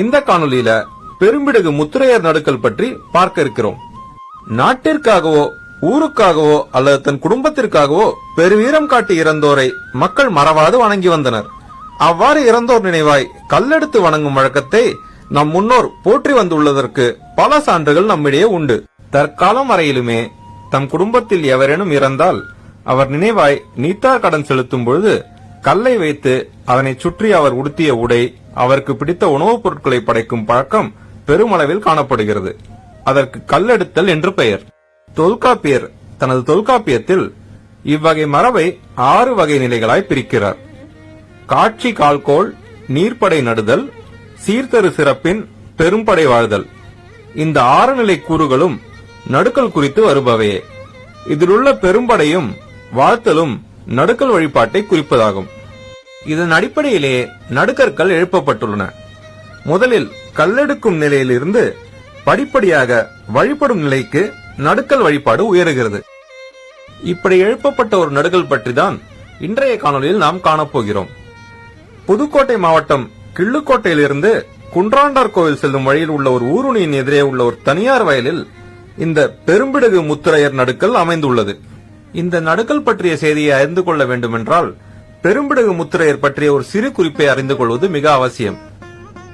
இந்த காணொலியில பெரும்பிடுகு முத்துரையர் நடுக்கல் பற்றி பார்க்க இருக்கிறோம். நாட்டிற்காகவோ ஊருக்காகவோ அல்லது தன் குடும்பத்திற்காகவோ பெருவீரம் காட்டி இறந்தோரை மக்கள் மறவாது வணங்கி வந்தனர். அவ்வாறு இறந்தோர் நினைவாய் கல்லெடுத்து வணங்கும் வழக்கத்தை நம் முன்னோர் போற்றி வந்துள்ளதற்கு பல சான்றுகள் நம்மிடையே உண்டு. தற்காலம் வரையிலுமே தம் குடும்பத்தில் எவரேனும் இறந்தால் அவர் நினைவாய் நீத்தா கடன் செலுத்தும் பொழுது கல்லை வைத்து அதனை சுற்றி அவர் உடுத்திய உடை அவருக்கு பிடித்த உணவுப் பொருட்களை படைக்கும் பழக்கம் பெருமளவில் காணப்படுகிறது. அதற்கு கல்லெடுத்தல் என்று பெயர். தொல்காப்பியர் தனது தொல்காப்பியத்தில் இவ்வகை மரபை ஆறு வகை நிலைகளாய் பிரிக்கிறார். காட்சி கால்கோள் நீர்ப்படை நடுதல் சீர்தரு சிறப்பின் பெரும்படை வாழ்தல். இந்த ஆறு நிலை கூறுகளும் நடுக்கல் குறித்து வருபவையே. இதிலுள்ள பெரும்படையும் வாழ்த்தலும் நடுக்கல் வழிபாட்டை குறிப்பதாகும். இதன் அடிப்படையிலேயே நடுக்கற்கள் எழுப்பப்பட்டுள்ளன. முதலில் கல்லெடுக்கும் நிலையிலிருந்து படிப்படியாக வழிபடும் நிலைக்கு நடுக்கல் வழிபாடு உயருகிறது. இப்படி எழுப்பப்பட்ட ஒரு நடுகல் பற்றிதான் இன்றைய காணொலியில் நாம் காணப்போகிறோம். புதுக்கோட்டை மாவட்டம் கிள்ளுக்கோட்டையிலிருந்து குன்றாண்டார் கோவில் செல்லும் வழியில் உள்ள ஒரு ஊருணியின் எதிரே உள்ள ஒரு தனியார் வயலில் இந்த பெரும்பிடுகு முத்திரையர் நடுக்கல் அமைந்துள்ளது. இந்த நடுக்கல் பற்றிய செய்தியை அறிந்து கொள்ள வேண்டுமென்றால் பெரும்பிடுகு முத்திரையர் பற்றிய ஒரு சிறு குறிப்பை அறிந்து கொள்வது மிக அவசியம்.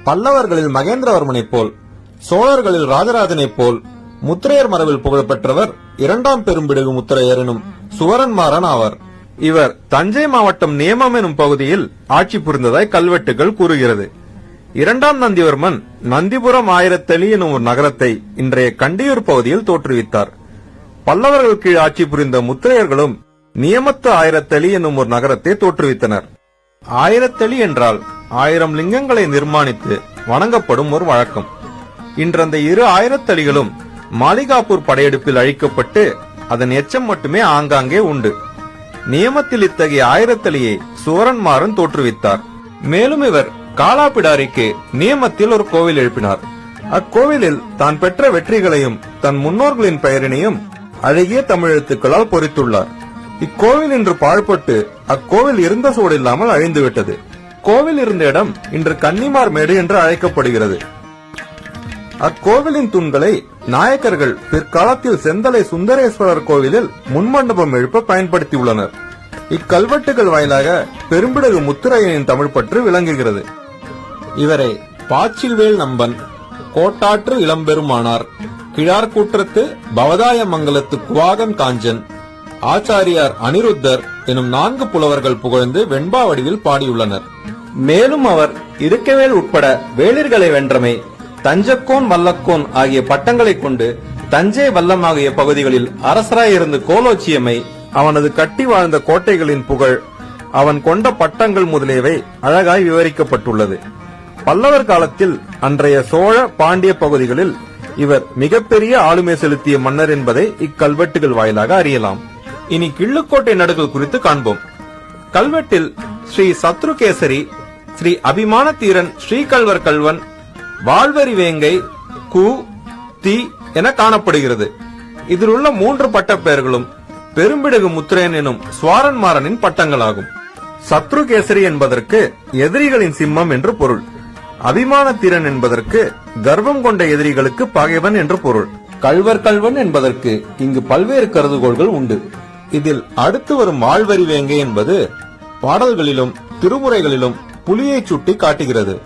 பல்லவர்களில் மகேந்திரவர்மனைப் போல் சோழர்களில் ராஜராஜனைப் போல் முத்திரையர் மரபில் புகழ்பெற்றவர் இரண்டாம் பெரும்பிடுகு முத்திரையர் எனும் சுவரன்மாறன் ஆவார். இவர் தஞ்சை மாவட்டம் நேமம் எனும் பகுதியில் ஆட்சி புரிந்ததாய் கல்வெட்டுகள் கூறுகிறது. இரண்டாம் நந்திவர்மன் நந்திபுரம் ஆயிரத்தளி எனும் ஒரு நகரத்தை இன்றைய கண்டியூர் பகுதியில் தோற்றுவித்தார். பல்லவர்கள் கீழ் ஆட்சி புரிந்த முத்திரையர்களும் நியமத்து ஆயிரத்தளி எனும் ஒரு நகரத்தை தோற்றுவித்தனர். ஆயிரத்தளி என்றால் ஆயிரம் லிங்கங்களை நிர்மாணித்து வணங்கப்படும் ஒரு வழக்கம். இன்று அந்த இரு ஆயிரத்தளிகளும் மாளிகாப்பூர் படையெடுப்பில் அழிக்கப்பட்டு அதன் எச்சம் மட்டுமே ஆங்காங்கே உண்டு. நியமத்தில் இத்தகைய ஆயிரத்தளியை சுவரன்மாறன் தோற்றுவித்தார். மேலும் இவர் காலாபிடாரிக்கு நியமத்தில் ஒரு கோவில் எழுப்பினார். அக்கோவிலில் தான் பெற்ற வெற்றிகளையும் தன் முன்னோர்களின் பெயரினையும் அழகிய தமிழெழுத்துக்களால் பொறித்துள்ளார். இக்கோவில் இன்று பாழ்பட்டு அக்கோவில் இருந்த சூடில்லாமல் அழிந்துவிட்டது கோவில் இருந்த இடம் இன்று கன்னிமார் மேடு என்று அழைக்கப்படுகிறது. அக்கோவிலின் தூண்களை நாயக்கர்கள் பிற்காலத்தில் செந்தலை சுந்தரேஸ்வரர் கோவிலில் முன்மண்டபம் எழுப்ப பயன்படுத்தியுள்ளனர். இக்கல்வெட்டுகள் வாயிலாக பெரும்பிடகு முத்துரையனின் தமிழ் பற்று விளங்குகிறது. இவரை பாச்சில்வேல் நம்பன் கோட்டாற்று இளம்பெருமானார் கிழார்கூற்றத்து பவதாய மங்கலத்து குவாகன் காஞ்சன். ஆச்சாரியார் அனிருத்தர் எனும் நான்கு புலவர்கள் புகழ்ந்து வெண்பா வடிவில் பாடியுள்ளனர். மேலும் அவர் இருக்கவேல் உட்பட வேளிர்களை வென்றமை தஞ்சக்கோன் வல்லக்கோன் ஆகிய பட்டங்களை கொண்டு தஞ்சை வல்லம் ஆகிய பகுதிகளில் அரசராயிருந்து கோலோச்சியமை அவனது கட்டி வாழ்ந்த கோட்டைகளின் புகழ் அவன் கொண்ட பட்டங்கள் முதலியவை அழகாய் விவரிக்கப்பட்டுள்ளது. பல்லவர் காலத்தில் அன்றைய சோழ பாண்டிய பகுதிகளில் இவர் மிகப்பெரிய ஆளுமை செலுத்திய மன்னர் என்பதை இக்கல்வெட்டுகள் வாயிலாக அறியலாம். இனி கிள்ளுக்கோட்டை நடுகள் குறித்து காண்போம். கல்வெட்டில் ஸ்ரீ சத்ருகேசரி ஸ்ரீ அபிமான தீரன் ஸ்ரீகல்வர் கல்வன் வாழ்வரி வேங்கை கு தி என காணப்படுகிறது. இதில் உள்ள மூன்று பட்டப்பெயர்களும் பெரும்பிடுகு முத்திரையன் எனும் சுவாரன்மாரனின் பட்டங்களாகும். சத்ருகேசரி என்பதற்கு எதிரிகளின் சிம்மம் என்று பொருள். அபிமான திறன் என்பதற்கு கர்வம் கொண்ட எதிரிகளுக்கு பகைவன் என்று பொருள். கல்வர் கல்வன் என்பதற்கு இங்கு பல்வேறு கருதுகோள்கள் உண்டு. இதில் அடுத்து வரும் ஆழ்வரி வேங்கை என்பது பாடல்களிலும் திருமுறைகளிலும் புலியை சுட்டி காட்டுகிறது.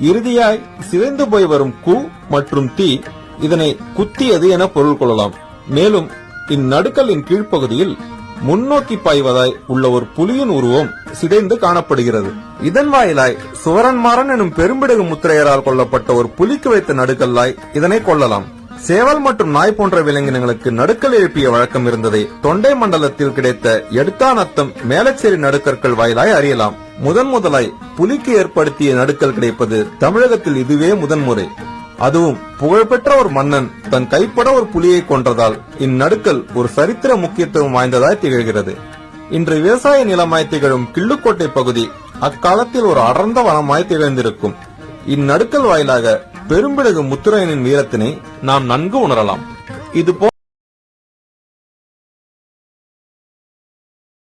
இறுதியாய் சிதைந்து போய் வரும் கு மற்றும் தீ இதனை குத்தியது என பொருள் கொள்ளலாம். மேலும் இந்நடுக்கலின் கீழ்ப்பகுதியில் முன்னோக்கி பாய்வதாய் உள்ள ஒரு புலியின் உருவம் சிதைந்து காணப்படுகிறது. இதன் வாயிலாய் சுவரன்மாறன் எனும் பெரும்பிடுகு முத்திரையரால் கொல்லப்பட்ட ஒரு புலிக்கு வைத்த நடுக்கல்லாய் இதனை கொள்ளலாம் சேவல் மற்றும் நாய் போன்ற விலங்கினங்களுக்கு நடுக்கல் எழுப்பிய வழக்கம் இருந்ததை தொண்டை மண்டலத்தில் கிடைத்த எடுத்தானத்தம் மேலச்சேரி நடுக்கற்கள் வாயிலாய் அறியலாம். முதன் முதலாய் புலிக்கு ஏற்படுத்திய நடுக்கல் கிடைப்பது தமிழகத்தில் இதுவே முதன்முறை. அதுவும் புகழ்பெற்ற ஒரு மன்னன் தன் கைப்பட ஒரு புலியை கொன்றதால் இந்நடுக்கல் ஒரு சரித்திர முக்கியத்துவம் வாய்ந்ததாய் திகழ்கிறது. இன்று விவசாய நிலமாய் திகழும் கிள்ளுக்கோட்டை பகுதி அக்காலத்தில் ஒரு அடர்ந்த வனமாய் திகழ்ந்திருக்கும். இந்நடுக்கல் வாயிலாக பெரும்பிடகு முத்துரையனின் வீரத்தினை நாம் நன்கு உணரலாம். இது